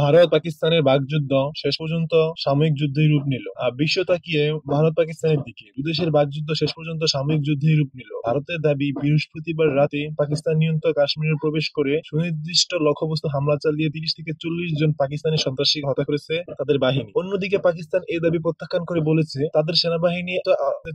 ভারত পাকিস্তানের বাগযুদ্ধ শেষ পর্যন্ত সাময়িক যুদ্ধের রূপ নিল। আর বিশ্ব তাকিয়ে ভারত পাকিস্তানের দিকে। দুদেশের বাগযুদ্ধ শেষ পর্যন্ত সাময়িক যুদ্ধের রূপ নিল। ভারতের দাবি, বৃহস্পতিবার রাতে পাকিস্তান নিয়ন্ত্রণ কাশ্মীরে প্রবেশ করে সুনির্দিষ্ট লক্ষ্যবস্তু হামলা চালিয়ে তিরিশ থেকে চল্লিশ জন পাকিস্তানি সন্ত্রাসীকে হত্যা করেছে তাদের বাহিনী। অন্যদিকে পাকিস্তান এই দাবি প্রত্যাখ্যান করে বলেছে, তাদের সেনাবাহিনী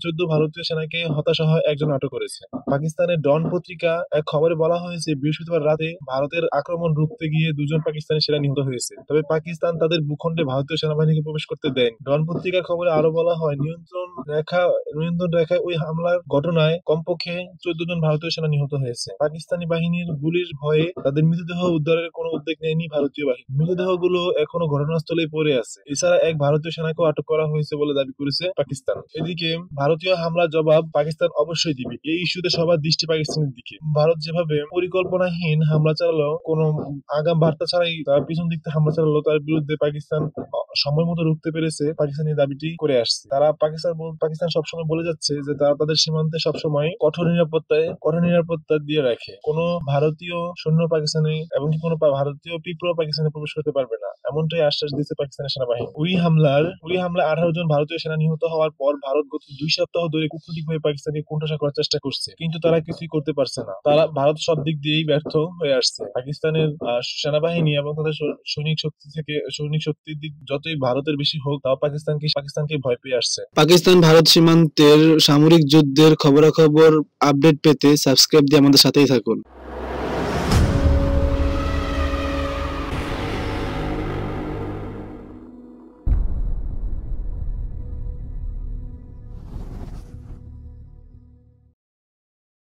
চোদ্দ ভারতীয় সেনাকে হতাশা হয় একজন আটক করেছে। পাকিস্তানের ডন পত্রিকা এক খবরে বলা হয়েছে, বৃহস্পতিবার রাতে ভারতের আক্রমণ রুখতে গিয়ে দুজন পাকিস্তানি সেনা নিহত হয়েছে। তবে পাকিস্তান তাদের ভূখণ্ডে ভারতীয় সেনাবাহিনীকে প্রবেশ করতে দেয়নি। ডন পত্রিকার খবরে আরও বলা হয়, নিয়ন্ত্রণ রেখা, নিয়ন্ত্রণ রেখায় ওই হামলার ঘটনায় কমপক্ষে চোদ্দ জন ভারতীয় সেনা নিহত হয়েছে। পাকিস্তানি বাহিনীর গুলির ভয়ে তাদের মৃতদেহ উদ্ধারের কোনো উদ্যোগ নেয়নি ভারতীয় বাহিনী। মৃতদেহগুলো এখনও ঘটনাস্থলে পড়ে আছে। এছাড়া এক ভারতীয় সেনাকেও আটক করা হয়েছে বলে দাবি করেছে পাকিস্তান। এদিকে ভারতীয় হামলার জবাব পাকিস্তান অবশ্যই দিবে। এই ইস্যুতে সবার দৃষ্টি পাকিস্তানের দিকে। ভারত যেভাবে পরিকল্পনাহীন হামলা চালালো কোনো আগাম বার্তা ছাড়াই তার পিছন দিক থেকে হামলা চালালো তার বিরুদ্ধে পাকিস্তান সময় মতো রুখতে পেরেছে পাকিস্তানি দাবিটি করে আসছে। তারা পাকিস্তান পাকিস্তান সবসময় বলে যাচ্ছে যে তারা তাদের সীমান্তে সবসময় কঠোর নিরাপত্তায় কঠোর নিরাপত্তা দিয়ে রাখে। কোনো ভারতীয় সৈন্য পাকিস্তানে এবং কোনো ভারতীয় পিপ্র পাকিস্তানে প্রবেশ করতে পারবে না। এমনটাই আশ্বাস দিয়েছে পাকিস্তানের সেনাবাহিনী। উই হামলার উই হামলায় আঠারো জন ভারতীয় সেনা নিহত হওয়ার পর ভারত গত দুই সপ্তাহ ধরে কূটনৈতিক হয়ে পাকিস্তানকে কোণঠাসা করার চেষ্টা করছে। কিন্তু তারা কিছুই করতে পারছে না। তারা ভারত সব দিক দিয়েই ব্যর্থ হয়ে আসছে। পাকিস্তানের সেনাবাহিনী এবং তাদের সৈনিক শক্তি থেকে সৈনিক শক্তির দিক যতই ভারতের বেশি হোক, তাও পাকিস্তান পাকিস্তানকে পাকিস্তানকে ভয় পেয়ে আসছে। পাকিস্তান ভারত সীমান্তের সামরিক যুদ্ধের খবরাখবর আপডেট পেতে সাবস্ক্রাইব দিয়ে আমাদের সাথেই থাকুন।